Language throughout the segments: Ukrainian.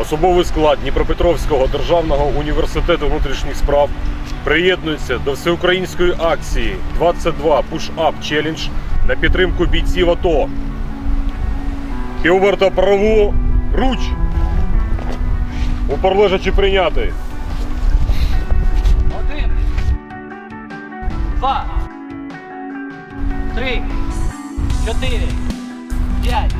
Особовий склад Дніпропетровського державного університету внутрішніх справ приєднується до всеукраїнської акції 22 Push-Up Challenge на підтримку бійців АТО. Хілберта праву руч. Упор лежачи прийняти. Один. Два. Три. Чотири. П'ять.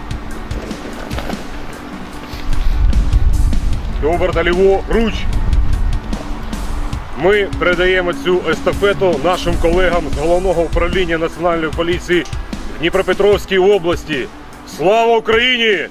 Хілберта ліву руч. Ми передаємо цю естафету нашим колегам з головного управління національної поліції в Дніпропетровській області. Слава Україні!